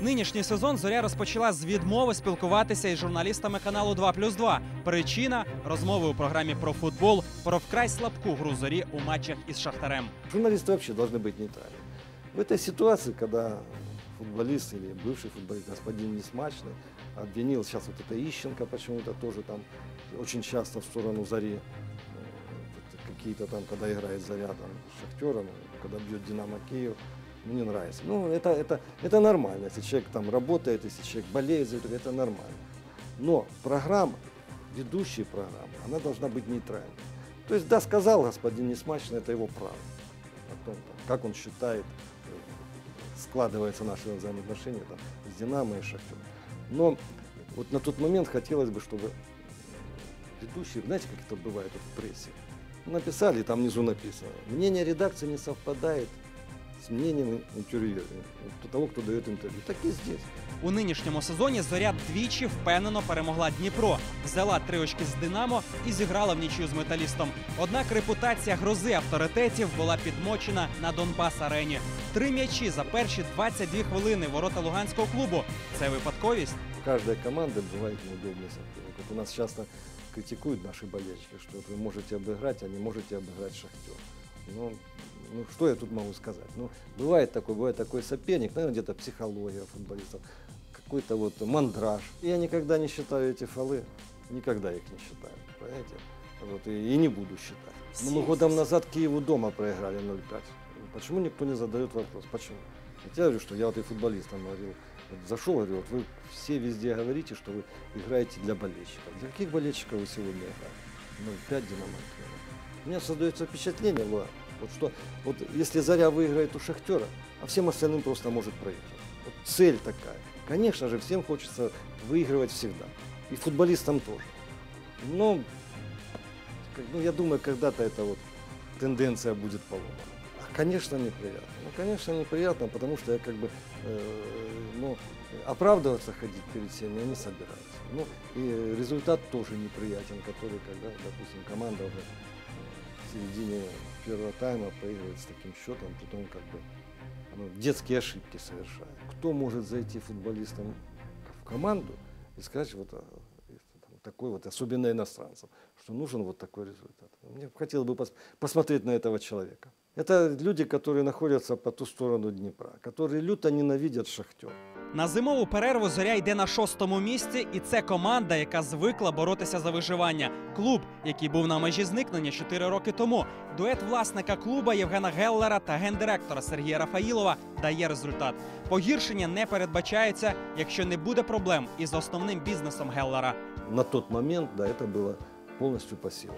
Нинішній сезон зоря розпочала з відмови спілкуватися із журналістами каналу 2 плюс 2. Причина розмови у програмі про футбол про вкрай слабку гру зорі у матчах із Шахтарем. Журналисты вообще должны быть нейтральны. В этой ситуации, когда футболист или бывший футболист, господин Несмачный, обвинил сейчас вот это Ищенко почему-то тоже там очень часто в сторону Зари, э, вот какие-то там, когда играет Заря там с Шахтером, когда бьет Динамо Киев, мне нравится. Ну, это, это, это нормально, если человек там работает, если человек болеет, за это, это нормально. Но программа, ведущая программа, она должна быть нейтральной. То есть, да, сказал господин Несмачный, это его право. О том, там, как он считает, э, складываются наши взаимоотношения там, с Динамо и Шахтером. Но вот на тот момент хотелось бы, чтобы ведущие, знаете, как это бывает в прессе, написали, там внизу написано, мнение редакции не совпадает с мнением интервьюера, того, кто дает интервью. Так и здесь. У нинішньому сезоні зоря двічі впевнено перемогла Дніпро, взяла три очки з Динамо і зіграла в нічию з металістом. Однак репутація грози авторитетів була підмочена на Донбас арені. Три м'ячі за перші 22 хвилини ворота луганського клубу. Це випадковість. У каждой команды бывает неудобный соперник. Вот у нас часто критикуют наши болельщики, что вот вы можете обыграть, а не можете обыграть Шахтер. Ну, ну, что я тут могу сказать? Ну, бывает такой, бывает такой соперник, наверное, где-то психология футболистов, какой-то вот мандраж. Я никогда не считаю эти фолы, никогда их не считаю, понимаете? Вот, и, и не буду считать. Ну, годом назад Киеву дома проиграли 0-5. Почему никто не задает вопрос? Почему? Ведь я говорю, что я вот и футболистам говорил, вот зашел, говорю, вот вы все везде говорите, что вы играете для болельщиков. Для каких болельщиков вы сегодня играете? 0-5 Динамо Киева. У меня создается впечатление, Влад, вот что вот если Заря выиграет у Шахтера, а всем остальным просто может проиграть. Вот цель такая. Конечно же, всем хочется выигрывать всегда. И футболистам тоже. Но ну, я думаю, когда-то эта вот тенденция будет поломана. А, конечно, неприятно. Ну, конечно, неприятно, потому что я как бы, э, ну, оправдываться ходить перед всеми я не собираюсь. Ну, и результат тоже неприятен, который, когда, допустим, команда уже в середине первого тайма проигрывает с таким счетом, потом как бы ну, детские ошибки совершает. Кто может зайти футболистом в команду и сказать вот там, такой вот, особенно иностранцам, что нужен вот такой результат. Мне хотелось бы пос- посмотреть на этого человека. Это люди, которые находятся по ту сторону Днепра, которые люто ненавидят Шахтер. На зимову перерву зоря йде на шостому місці, і це команда, яка звикла боротися за виживання. Клуб, який був на межі зникнення 4 роки тому. Дует власника клуба Євгена Геллера та гендиректора Сергія Рафаїлова дає результат. Погіршення не передбачається, якщо не буде проблем із основним бізнесом Геллера. На тот момент, да, это было полностью по силам.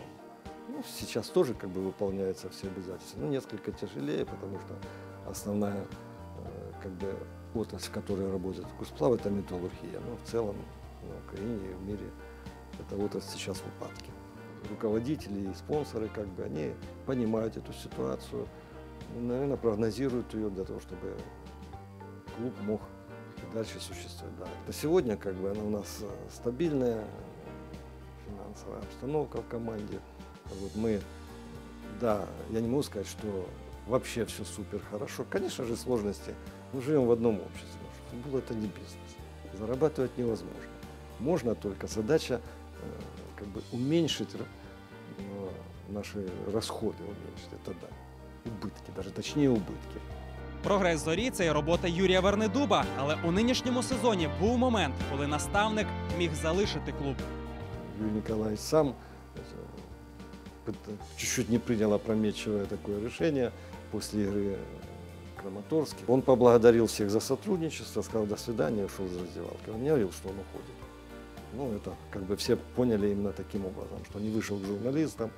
Ну, сейчас тоже как бы выполняются все обязательства. Ну, несколько тяжелее, потому что основная э, как бы отрасль, в которой работает Кусплав, это металлургия. Но в целом на Украине и в мире эта отрасль сейчас в упадке. Руководители и спонсоры, как бы, они понимают эту ситуацию, наверное, прогнозируют ее для того, чтобы клуб мог дальше существовать. Да. На сегодня как бы она у нас э, стабильная финансовая обстановка в команде. Вот мы, да, я не могу сказать, что вообще все супер хорошо. Конечно же, сложности. Мы живем в одном обществе. Футбол это не бизнес. Зарабатывать невозможно. Можно только задача э, как бы уменьшить э, наши расходы, уменьшить. Это да. Убытки, даже точнее убытки. Прогрес зорі це і робота Юрія Вернедуба. Але у нинішньому сезоні був момент, коли наставник міг залишити клуб. Юрий Николаевич сам э, пыт- чуть-чуть не принял опрометчивое такое решение после игры в Краматорске. Он поблагодарил всех за сотрудничество, сказал до свидания, ушел из раздевалки. Он не говорил, что он уходит. Ну, это как бы все поняли именно таким образом, что не вышел к журналистам,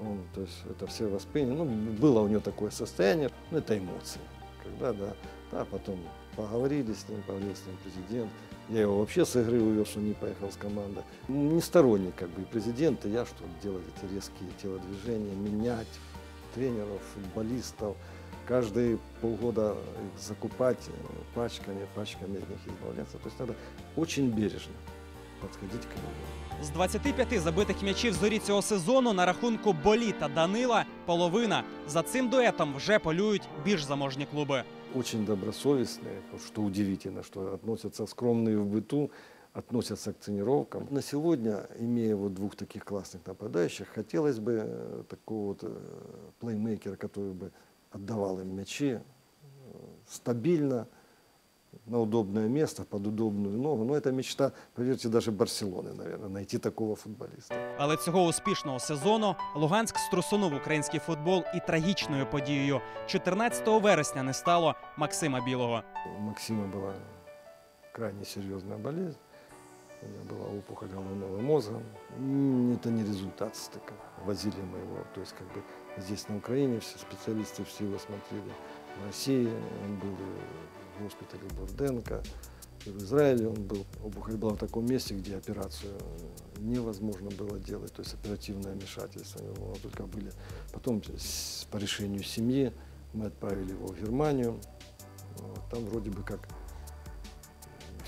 он, то есть это все восприняли. Ну, было у него такое состояние, ну, это эмоции. Когда, да, да, потом поговорили с ним, поговорил с ним президент. Я его вообще с игры увез, он не поехал с командой. Не сторонник как бы и президента, я что делать эти резкие телодвижения, менять тренеров, футболистов, каждые полгода их закупать э, пачками, пачками от них избавляться. То есть надо очень бережно. подходить к нему. З 25 забитих м'ячів зорі цього сезону на рахунку Болі та Данила половина. За цим дуетом вже полюють більш заможні клуби. Очень добросовестные, вот что удивительно, что относятся скромные в быту, относятся к тренировкам. На сегодня, имея вот двух таких классных нападающих, хотелось бы э, такого вот э, плеймейкера, который бы отдавал им мячи э, стабильно, на удобное место, под удобную ногу. Но это мечта, поверьте, даже Барселоны, наверное, найти такого футболиста. Але цього успішного сезону Луганськ струсунув український футбол і трагічною подією. 14 вересня не стало Максима Білого. У Максима была крайне серьезная болезнь. У него была опухоль головного мозга. Это не результат стыка. Возили мы его, то есть как бы здесь на Украине все специалисты все его смотрели. В России он был и в госпитале Бурденко, и в Израиле он был. Опухоль была в таком месте, где операцию невозможно было делать, то есть оперативное вмешательство его только были. Потом по решению семьи мы отправили его в Германию. Там вроде бы как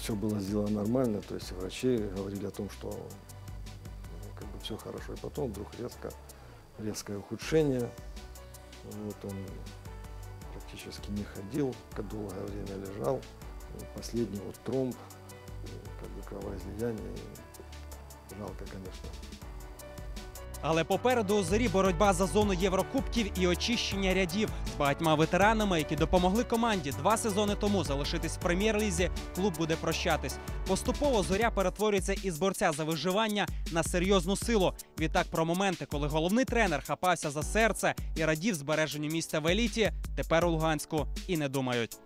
все было сделано нормально, то есть врачи говорили о том, что ну, как бы все хорошо. И потом вдруг резко, резкое ухудшение. Вот он практически не ходил, долгое время лежал. Последний вот тромб, как бы кровоизлияние. Жалко, конечно. Але попереду у зорі боротьба за зону Єврокубків і очищення рядів з багатьма ветеранами, які допомогли команді два сезони тому залишитись в прем'єр-лізі. Клуб буде прощатись. Поступово зоря перетворюється із борця за виживання на серйозну силу. Відтак про моменти, коли головний тренер хапався за серце і радів збереженню місця в еліті, тепер у Луганську і не думають.